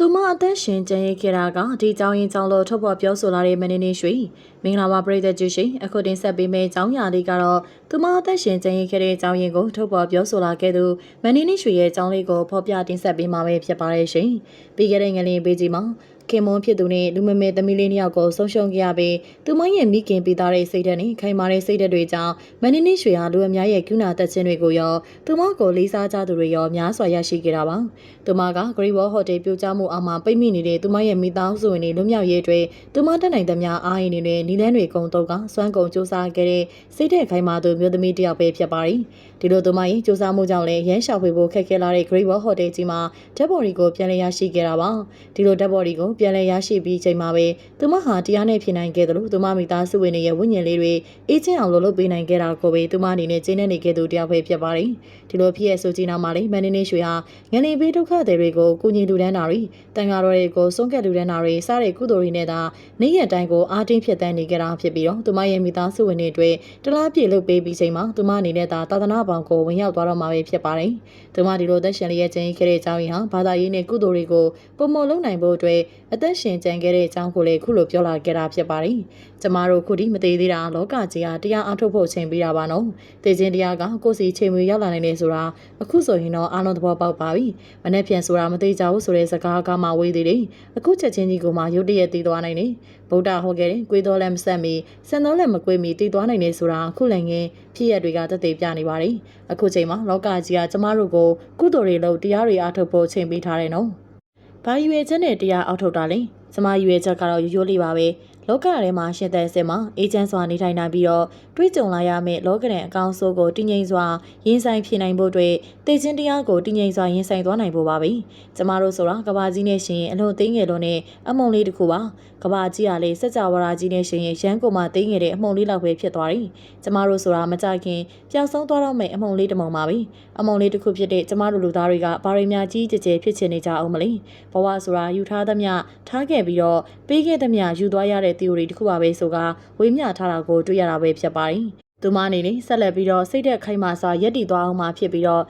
သူမအသက်ရှင်ကျန်ရခဲ့တာကဒီကြောင်းရင်ကြောင်းလို့ထုတ်ဖော်ပြောဆိုလာတဲ့မင်းနေရွှေမင်္ဂလာပါပရိသတ်ကြီးရှင်အခုတင်ဆက်ပေးမယ့်အကြောင်းအရာလေးကတော့သူမအသက်ရှင်ကျန်ရခဲ့တဲ့အကြောင်းရင်းကိုထုတ်ဖော်ပြောဆိုလာခဲ့သူမင်းနေရွှေရဲ့အကြောင်းလေးကိုဖော်ပြတင်ဆက်ပေးမှာပဲဖြစ်ပါတယ်ရှင်ပြီးခဲ့တဲ့ငလင်ပေးကြီးမှာ ခင်မွန်ဖြစ်သူနဲ့လူမမေသမီးလေးနှစ်ယောက်ကိုဆုံးရှုံးခဲ့ရပြီးသူမရဲ့မိခင်ပေးသားတဲ့စိတ်ဓာတ်နဲ့ခိုင်မာတဲ့စိတ်ဓာတ်တွေကြောင့်မန်နီနီရွှေဟာလူအများရဲ့ကုနာတက်ခြင်းတွေကိုရောသူမကိုလေးစားကြသူတွေရောများစွာရရှိခဲ့တာပါသူမက Great Wall Hotel ပြိုကျမှုအောက်မှာပိတ်မိနေတဲ့သူမရဲ့မိသားစုဝင်တွေလွတ်မြောက်ရေးအတွက်သူမတက်နိုင်သမျှအားအင်းတွေနဲ့နီလန်းတွေကုံတော့ကစွမ်းကုန်စူးစမ်းခဲ့တဲ့စိတ်တဲ့ခိုင်မာသူမျိုးသမီးတစ်ယောက်ပဲဖြစ်ပါတယ်ဒီလိုသူမရဲ့စူးစမ်းမှုကြောင့်လည်းရမ်းလျှောက်ဖွေဖို့ခက်ခဲလာတဲ့ Great Wall Hotel ကြီးမှာဓာတ်ပေါ်ဒီကိုပြန်လည်ရရှိခဲ့တာပါဒီလိုဓာတ်ပေါ်ဒီကိုပြန်လည်ရရှိပြီးချိန်မှာပဲသူမဟာတရားနဲ့ဖြစ်နိုင်ခဲ့တယ်လို့သူမမိသားစုဝင်တွေရဲ့ဝိညာဉ်လေးတွေအေးချမ်းအောင်လုပ်လုပ်ပေးနိုင်ခဲ့တာကိုပဲသူမအနေနဲ့ကျင်းနေနေခဲ့သူတယောက်ပဲဖြစ်ပါတယ်ဒီလိုဖြစ်ရဆိုကြီးနာမှာလေမန်နေနေရွှေဟာငလီပေးဒုက္ခသည်တွေကိုကုညီလူဒန်းတာတွေတန်ဃာတော်တွေကိုဆုံးကက်လူဒန်းတာတွေစတဲ့ကုသိုလ်တွေနဲ့သာနေ့ရက်တိုင်းကိုအားတင်းဖြစ်တန်းနေကြတာဖြစ်ပြီးတော့သူမရဲ့မိသားစုဝင်တွေအတွက်တလားပြည့်လုပ်ပေးပြီးချိန်မှာသူမအနေနဲ့သာသာသနာပေါင်းကိုဝင်ရောက်သွားတော့မှာပဲဖြစ်ပါတယ်သူမဒီလိုသက်ရှင်လျက်ချင်းခဲ့တဲ့အကြောင်းရင်းဟာဘာသာရေးနဲ့ကုသိုလ်တွေကိုပုံမလုံးနိုင်ဖို့အတွက်အသက်ရှင်ကြံခဲ့တဲ့အကြောင်းကိုလည်းခုလိုပြောလာခဲ့တာဖြစ်ပါတယ်ကျမတို့ခုဒီမသေးသေးတာလောကကြီးဟာတရားအထုတ်ဖို့ချိန်ပေးတာပါနော်တေခြင်းတရားကကိုယ်စီချိန်မွေရောက်လာနိုင်တယ်ဆိုတာအခုဆိုရင်တော့အားလုံးသဘောပေါက်ပါပြီမနေ့ပြန်ဆိုတာမသေးကြဘူးဆိုတဲ့စကားကမှဝေးသေးတယ်အခုချက်ချင်းကြီးကမှရုတ်တရက်တည်သွားနိုင်တယ်ဗုဒ္ဓဟောခဲ့တယ်ကွေးတော်လည်းမဆက်မီစံတော်လည်းမကွေးမီတည်သွားနိုင်တယ်ဆိုတာအခုလည်းငင်းဖြစ်ရတွေကတသက်ပြနေပါတယ်အခုချိန်မှာလောကကြီးကကျမတို့ကိုကုသိုလ်တွေလုပ်တရားတွေအားထုတ်ဖို့ချိန်ပေးထားတယ်နော် ဘာရွေချက်နဲ့တရားအောက်ထုတ်တာလဲကျမရွေချက်ကတော့ရိုးရိုးလေးပါပဲလောကထဲမှာရှင်သက်စင်မှာအေဂျင့်စွာနေထိုင်နိုင်ပြီးတော့ တွေးကြုံလာရမယ့်လောကရန်အကောင်ဆိုးကိုတည်ငြိမ်စွာရင်ဆိုင်ဖြစ်နိုင်ဖို့အတွက်တည်ခြင်းတရားကိုတည်ငြိမ်စွာရင်ဆိုင်သွားနိုင်ဖို့ပါပဲ။ကျမတို့ဆိုတာကဘာကြီးနဲ့ရှင်အလွန်သိငယ်လို့နဲ့အမုံလေးတစ်ခုပါ။ကဘာကြီးကလေစကြဝဠာကြီးနဲ့ရှင်ရန်ကုန်မှာသိငယ်တဲ့အမုံလေးလောက်ပဲဖြစ်သွားတယ်။ကျမတို့ဆိုတာမကြခင်ပျောက်ဆုံးသွားတော့မယ့်အမုံလေးတစ်မုံပါပဲ။အမုံလေးတစ်ခုဖြစ်တဲ့ကျမတို့လူသားတွေကဘာတွေများကြီးကြဲကြဲဖြစ်ချင်နေကြအောင်မလဲ။ဘဝဆိုတာယူထားသမျှထားခဲ့ပြီးတော့ပေးခဲ့သမျှယူသွားရတဲ့ theory တစ်ခုပါပဲဆိုကဝေမျှထားတာကိုတွေ့ရတာပဲဖြစ်ပါတယ်။သူမအနေနဲ့ဆက်လက်ပြီးတော့စိတ်သက်ခိုင်မာစွာယက်တည်သွားအောင်မှဖြစ်ပြီးတော့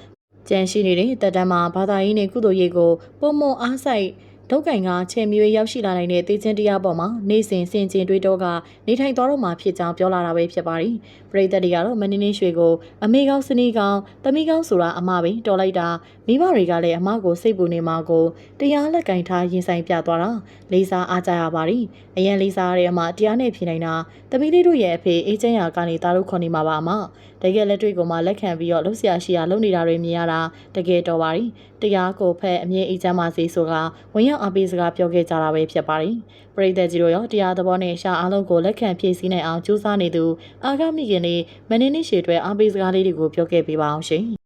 ကြံရှိနေတဲ့တက်တမ်းမှာဘာသာရေးနဲ့ကုသိုလ်ရေးကိုပုံမအားဆိုင် ဒုက္ခိုင်ကချေမျိုးရောက်ရှိလာနိုင်တဲ့တေချင်းတရားပေါ်မှာနေစဉ်စင်ကျင်တွေးတော့ကနေထိုင်သွားတော့မှဖြစ်ကြောင်းပြောလာတာပဲဖြစ်ပါတယ်။ပရိသတ်တွေကတော့မင်းနှင်းရွှေကိုအမေကောင်းစနီးကောင်းတမီကောင်းဆိုတာအမပဲတော်လိုက်တာမိဘတွေကလည်းအမကိုစိတ်ပူနေမှာကိုတရားလက်ကင်ထားရင်ဆိုင်ပြသွားတာလေးစားအားကြရပါတယ်။အရင်လေးစားရတဲ့အမတရားနဲ့ဖြစ်နိုင်တာတမီလေးတို့ရဲ့အဖေအေးချမ်းရာကနေတာတို့ခွန်နေမှာပါအမတကယ်လက်တွေ့ကိုမှလက်ခံပြီးတော့လှုပ်ရှားရှိရလုပ်နေတာတွေမြင်ရတာတကယ်တော်ပါတယ်။တရားကိုဖက်အမြဲအေးချမ်းပါစေဆိုကဝင်ရောက်အားပေးစကားပြောခဲ့ကြတာပဲဖြစ်ပါတယ်။ပရိသတ်ကြီးတို့ရောတရားသဘောနဲ့ရှာအားလုံးကိုလက်ခံဖြည့်ဆည်းနိုင်အောင်ကြိုးစားနေသူအာဂမိခင်လေးမင်းနှင်းရှည်တွေအားပေးစကားလေးတွေကိုပြောခဲ့ပေးပါအောင်ရှင်။